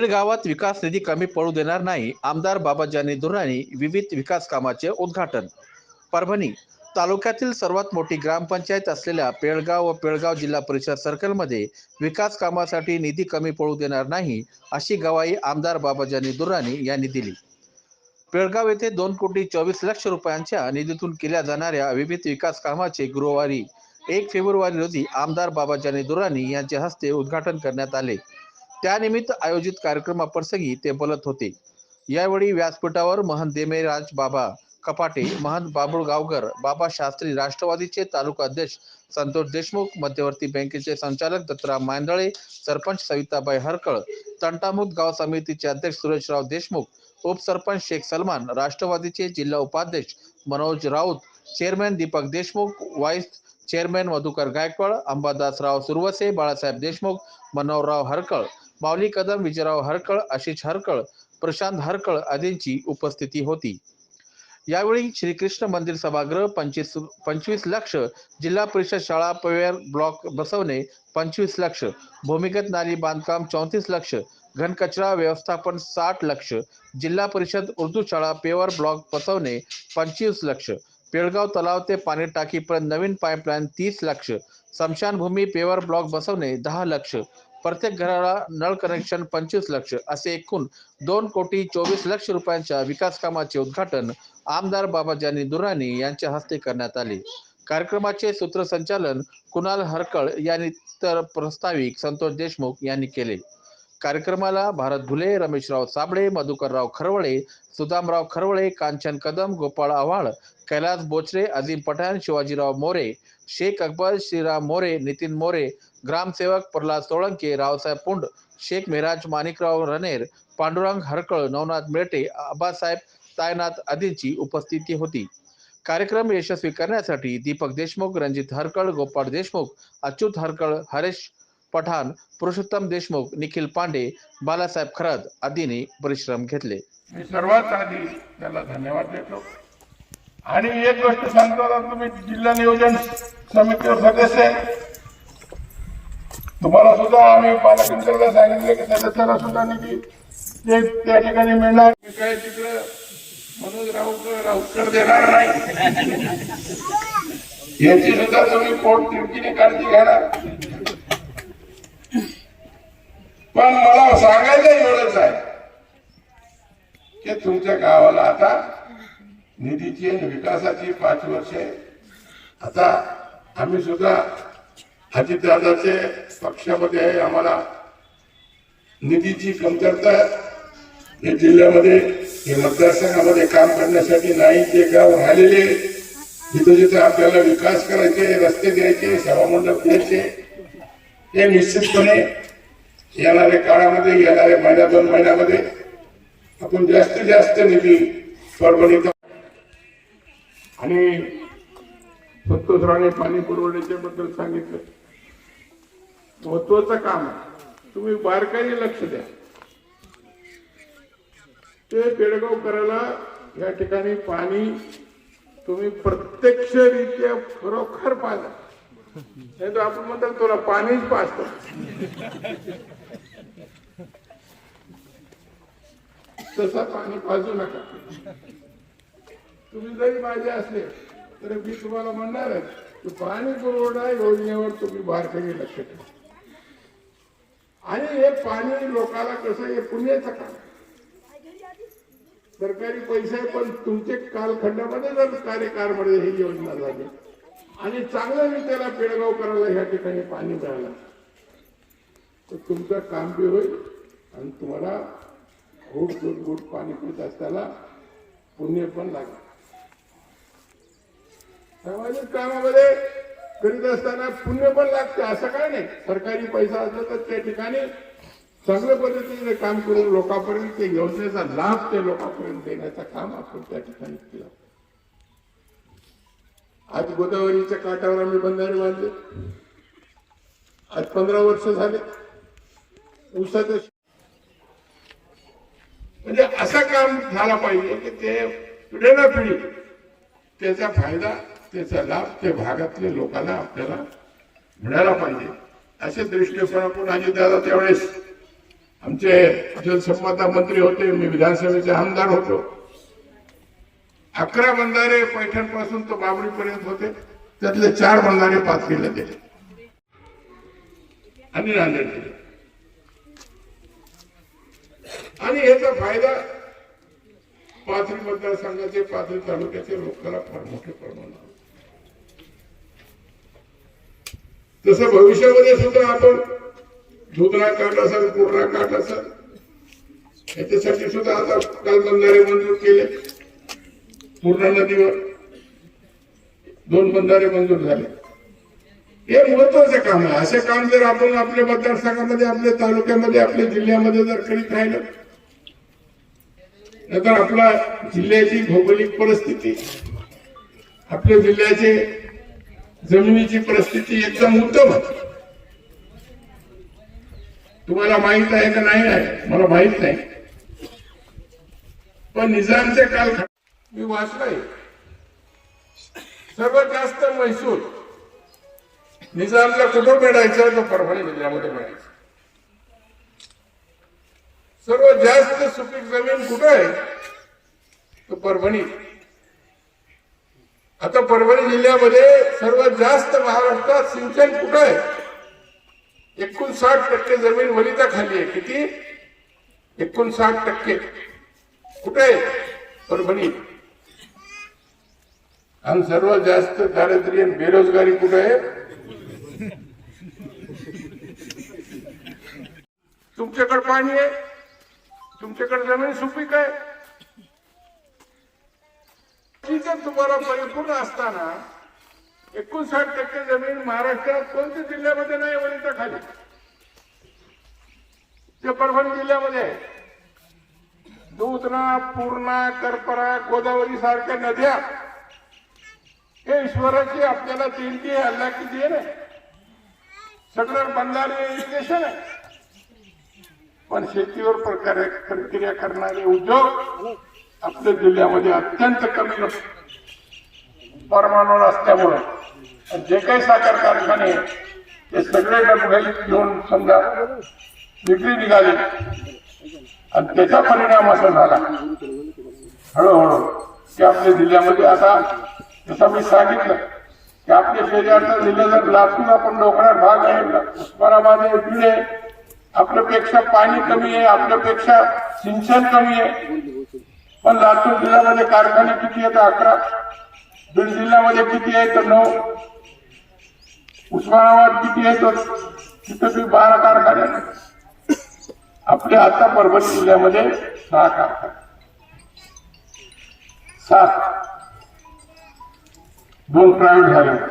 खेडगावात विकास निधी कमी पडू देणार नाही आमदार बाबाजानी दुर्राणी विविध विकास कामाचे उद्घाटन. परभणी तालुक्यातील सर्वात मोठी ग्रामपंचायत असलेल्या पेळगाव व पेळगाव जिल्हा परिषद सर्कलमध्ये विकास कामासाठी निधी कमी पडू देणार नाही अशी गवाही आमदार बाबाजानी दुर्राणी यांनी दिली. पेळगाव येथे दोन कोटी चोवीस लक्ष रुपयांच्या निधीतून केल्या जाणाऱ्या विविध विकास कामाचे गुरुवारी एक फेब्रुवारी रोजी आमदार बाबाजानी दुर्राणी यांच्या हस्ते उद्घाटन करण्यात आले. त्यानिमित्त आयोजित कार्यक्रमाप्रसंगी ते बोलत होते. यावेळी व्यासपीठावर महंत देमेराज बाबा कपाटे महंत बाबुळ गावकर बाबा शास्त्री राष्ट्रवादीचे तालुका अध्यक्ष संतोष देशमुख मध्यवर्ती बँकेचे संचालक दत्तराम मांदळे सरपंच सविताबाई हरकळ तंटामुक्त गाव समितीचे अध्यक्ष सुरेशराव देशमुख उपसरपंच शेख सलमान राष्ट्रवादीचे जिल्हा उपाध्यक्ष Manoj Raut chairman Deepak Deshmukh vice chairman Madhukar Gaikwad Ambadasrao Surwase Balasaheb Deshmukh Manoharrao Harkal Mauli Kadam Vijayrao Harkal Ashish Harkal Prashant Harkal आदींची उपस्थिती होती. यावेळी श्रीकृष्ण मंदिर सभागृह पंचवीस पंचवीस लक्ष जिल्हा परिषद शाळा पवेर ब्लॉक बसवणे पंचवीस लक्ष भूमिगत नाली बांधकाम चौतीस लक्ष घनकचरा व्यवस्थापन साठ लक्ष जिल्हा परिषद उर्दू शाळा पेवर ब्लॉक बसवणे पंचवीस लक्ष पेळगाव तलाव ते पाणी टाकीपर्यंत नवीन पाईपलाईन तीस लक्ष स्मशानभूमी पेवर ब्लॉक बसवणे दहा लक्ष प्रत्येक घराला नळ कनेक्शन पंचवीस लक्ष असे एकूण दोन कोटी चोवीस लक्ष रुपयांच्या विकास कामाचे उद्घाटन आमदार बाबाजानी दुराणी यांच्या हस्ते करण्यात आले. कार्यक्रमाचे सूत्रसंचालन कुणाल हरकळ यांनी तर प्रस्ताविक संतोष देशमुख यांनी केले. कार्यक्रमाला भारत घुले रमेशराव साबळे मधुकरराव खरवळे सुदामराव खरवळे कांचन कदम गोपाळ आव्हाळ कैलास बोचरे अझीम पठाण शिवाजीराव मोरे शेख अकबर श्रीराम मोरे नितीन मोरे ग्रामसेवक प्रल्हाद सोळंके रावसाहेब पुंड शेख मेहराज माणिकराव रनेर पांडुरंग हरकळ नवनाथ मेटे आबासाहेब तायनाथ आदींची उपस्थिती होती. कार्यक्रम यशस्वी करण्यासाठी दीपक देशमुख रणजित हरकळ गोपाळ देशमुख अच्युत हरकळ हरेश पठाण पुरुषोत्तम देशमुख निखिल पांडे बालासाहेब खरद आदींनी परिश्रम घेतले. मी सर्वात आधी त्याला धन्यवाद देतो. आणि एक गोष्ट सांगतो तुम्ही जिल्हा नियोजन समितीवर सदस्य तुम्हाला सुद्धा आम्ही पालकमंत्र्याला सांगितलं की सदस्याला सुद्धा निधी ते त्या ठिकाणी मिळणार. काय तिकडं मनोज राऊत राऊतकर देणार नाही. याची सुद्धा तुम्ही पोट तिरकीने काळजी घेणार. पण मला सांगायचं एवढंच आहे की तुमच्या गावाला आता निधीची आणि विकासाची पाच वर्षे आता आम्ही सुद्धा अजितदादाचे पक्षामध्ये आहे आम्हाला निधीची कमतरता हे जिल्ह्यामध्ये हे मतदारसंघामध्ये काम करण्यासाठी नाही ते गाव राहिलेले जिथं जिथं आपल्याला विकास करायचे रस्ते द्यायचे सभामंडप द्यायचे हे निश्चितपणे येणाऱ्या काळामध्ये येणाऱ्या महिन्या दोन महिन्यामध्ये आपण जास्तीत जास्त निधी परभणीत आणि संतोषराणे पाणी पुरवण्याच्या बद्दल सांगितलं. महत्वाचं काम तुम्ही बारकाईने लक्ष द्या. ते पेडगाव करायला या ठिकाणी पाणी तुम्ही प्रत्यक्षरित्या खरोखर पाहिलं नाही तर आपण म्हणतो तुला पाणीच पाजतो. तसा पाणी पाजू नका. तुम्ही जरी माझे असले तरी मी तुम्हाला म्हणणार आहे की पाणी पुरवठा योजनेवर तुम्ही बारकाईने लक्ष ठेवा. आणि हे पाणी लोकांना कसं हे पुण्याचं काम सरकारी पैसे आहे, पण तुमचे कालखंडामध्ये जर कार्यकाळमध्ये ही योजना झाली. आणि चांगल्या रीतीला त्याला पेडगाव करायला ह्या ठिकाणी पाणी मिळालं. तर तुमचं काम बी होईल आणि तुम्हाला घोट घोट घोट पाणी पित असताना पुण्य पण लागेल. सामाजिक कामामध्ये करीत असताना पुण्य पण लागते असं काय नाही. सरकारी पैसा असला तर त्या ठिकाणी चांगल्या पद्धतीने काम करून लोकांपर्यंत ते योजनेचा लाभ ते लोकांपर्यंत देण्याचं काम आपण त्या ठिकाणी केलं. आज गोदावरीच्या काठावर आम्ही बंधारे बांधले. आज पंधरा वर्ष झाले. ऊसाचं म्हणजे असं काम झाला पाहिजे की ते पिढीला पिढी त्याचा फायदा त्याचा लाभ त्या भागातल्या लोकांना आपल्याला मिळाला पाहिजे. असे दृष्टिकोनातून अजितदादा त्यावेळेस आमचे जलसंपदा मंत्री होते मी विधानसभेचे आमदार होतो. अकरा बंधारे पैठणपासून तो बाबरीपर्यंत होते. त्यातले चार बंधारे पास केले ते आणि नांदेड आणि याचा फायदा पाथरी मतदारसंघाचे पाथरी तालुक्याचे लोकांना फार मोठ्या प्रमाणात. तसं भविष्यामध्ये सुद्धा आपण धुतरा काट असेल पूर्णा काट असेल याच्यासाठी सुद्धा आता काल बंधारे मंजूर केले. पूर्ण नदीवर दोन बंधारे मंजूर झाले. हे महत्त्वाचे काम आहे. असे काम जर आपण आपल्या मतदारसंघामध्ये आपल्या तालुक्यामध्ये आपल्या जिल्ह्यामध्ये जर करीत राहिलं नंतर आपला जिल्ह्याची भौगोलिक परिस्थिती आपल्या जिल्ह्याचे जमिनीची परिस्थिती एकदम उत्तम तुम्हाला माहीत आहे का नाही आहे? मला माहीत नाही. पण निजामचे काल मी वाचलंय. सर्वात जास्त महसूल निजामला कुठं मिळायचा? तो परभणी जिल्ह्यामध्ये मिळायचा. सर्वात जास्त सुपीक जमीन कुठं आहे? तो परभणी. आता परभणी जिल्ह्यामध्ये सर्वात जास्त महाराष्ट्रात सिंचन कुठं आहे? एकोणसाठ टक्के जमीन वरिता खाली आहे. किती? एकोणसाठ टक्के. कुठे आहे? परभणी. आणि सर्वात जास्त दारिद्र्य आणि बेरोजगारी कुठे आहे? तुमच्याकडे पाणी आहे? तुमच्याकडे जमीन सुपीक आहे? सिंचन तुम्हाला परिपूर्ण असताना एकोणसाठ टक्के जमीन महाराष्ट्रात कोणत्या जिल्ह्यामध्ये नाही वनिता खाली? ते परभणी जिल्ह्यामध्ये आहे. दूधना पूर्णा करपरा गोदावरी सारख्या नद्या ईश्वराची आपल्याला देणगी हल्ला किती की देण आहे. सगळं बनणारे इरिगेशन आहे. पण शेतीवर प्रकारे प्रक्रिया करणारे उद्योग आपल्या जिल्ह्यामध्ये अत्यंत कमी प्रमाणावर असल्यामुळे. जे काही साखर कारखाने ते सगळे डबघाईत घेऊन समजा विक्री निघाली. आणि त्याचा परिणाम असा झाला. हळूहळू. की आपल्या जिल्ह्यामध्ये आता जसं मी सांगितलं की आपल्या शेजारचा जिल्हा जर लातूर आपण डोकळ्यात भाग आहे. उस्मानाबाद आहे बीड आपल्यापेक्षा पाणी कमी आहे आपल्यापेक्षा सिंचन कमी आहे. पण लातूर जिल्ह्यामध्ये कारखाने किती आहेत? अकरा. बीड जिल्ह्यामध्ये किती आहे तर नऊ. उस्मानाबाद किती आहे तर तिथं बी बारा कारखाने आपले आपल्या आता परभणी जिल्ह्यामध्ये सहा कारखाने सात. दोन प्रायव्हेट झाले